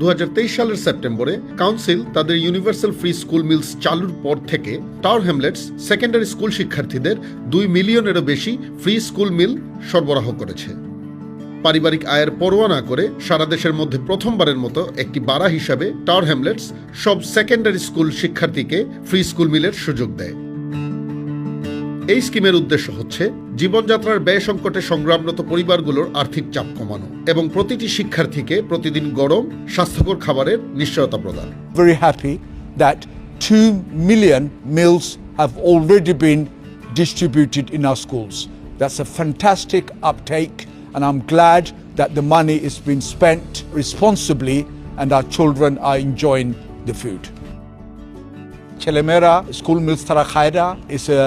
দু হাজার তেইশ সালের সেপ্টেম্বরে কাউন্সিল তাদের ইউনিভার্সাল ফ্রি স্কুল মিলস চালুর পর থেকে টাওয়ার হ্যামলেটস সেকেন্ডারি স্কুল শিক্ষার্থীদের দুই মিলিয়নেরও বেশি ফ্রি স্কুল মিল সরবরাহ করেছে। পারিবারিক আয়ের পরোয়া না করে সারা দেশের মধ্যে প্রথমবারের মতো একটি বাড়া হিসাবে টাওয়ার হ্যামলেটস সব সেকেন্ডারি স্কুল শিক্ষার্থীকে ফ্রি স্কুল মিলের সুযোগ দেয়। এই স্কিমের উদ্দেশ্য হচ্ছে জীবনযাত্রার ব্যয় সংকটে সংগ্রামরত পরিবারগুলোর আর্থিক চাপ কমানো এবং প্রতিটি শিক্ষার্থীকে প্রতিদিন গরম, স্বাস্থ্যকর খাবারের নিশ্চয়তা প্রদান। Very happy that two million meals have already been distributed in our schools that's a fantastic uptake and I'm glad that the money is been spent responsibly and our are enjoying the food ছেলেমেয়েরা school meals তারা খায়রা is a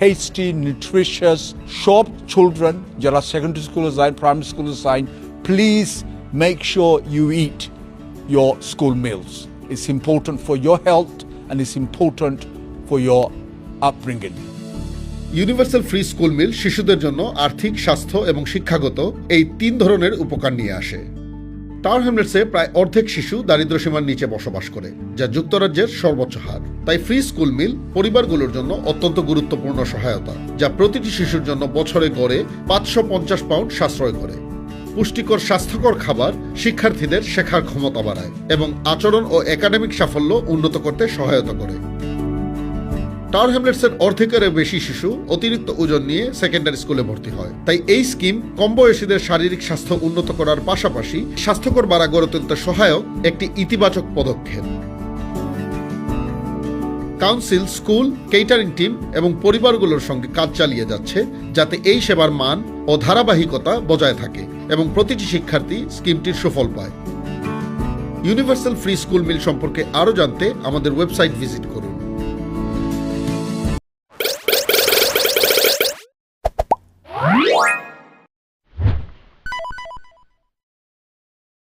tasty, nutritious, shop children, Jara Secondary School Design, Primary School Design, please make sure you eat your school meals. It's important for your health and it's important for your upbringing. Universal free school meal শিশুদের জন্য আর্থিক স্বাস্থ্য এবং শিক্ষাগত এই তিন ধরনের উপকার নিয়ে আসে টাওয়ার হ্যামলেটসে প্রায় অর্ধেক শিশু দারিদ্র্যসীমার নিচে বসবাস করে, যা যুক্তরাজ্যের সর্বোচ্চ হার। তাই ফ্রি স্কুল মিল পরিবারগুলোর জন্য অত্যন্ত গুরুত্বপূর্ণ সহায়তা, যা প্রতিটি শিশুর জন্য বছরে গড়ে পাঁচশো পঞ্চাশ পাউন্ড সাশ্রয় করে। পুষ্টিকর, স্বাস্থ্যকর খাবার শিক্ষার্থীদের শেখার ক্ষমতা বাড়ায় এবং আচরণ ও একাডেমিক সাফল্য উন্নত করতে সহায়তা করে। টাওয়ার হ্যামলেটসের অর্ধেকেরও বেশি শিশু অতিরিক্ত ওজন নিয়ে সেকেন্ডারি স্কুলে ভর্তি হয়। তাই এই স্কিম কম বয়সীদের শারীরিক স্বাস্থ্য উন্নত করার পাশাপাশি স্বাস্থ্যকর বাড়া গড়ে তুলতে সহায়ক একটি ইতিবাচক পদক্ষেপ। কাউন্সিল, স্কুল, কেটারিং টিম এবং পরিবারগুলোর সঙ্গে কাজ চালিয়ে যাচ্ছে যাতে এই সেবার মান ও ধারাবাহিকতা বজায় থাকে এবং প্রতিটি শিক্ষার্থী স্কিমটির সুফল পায়। ইউনিভার্সাল ফ্রি স্কুল মিল সম্পর্কে আরও জানতে আমাদের ওয়েবসাইট ভিজিট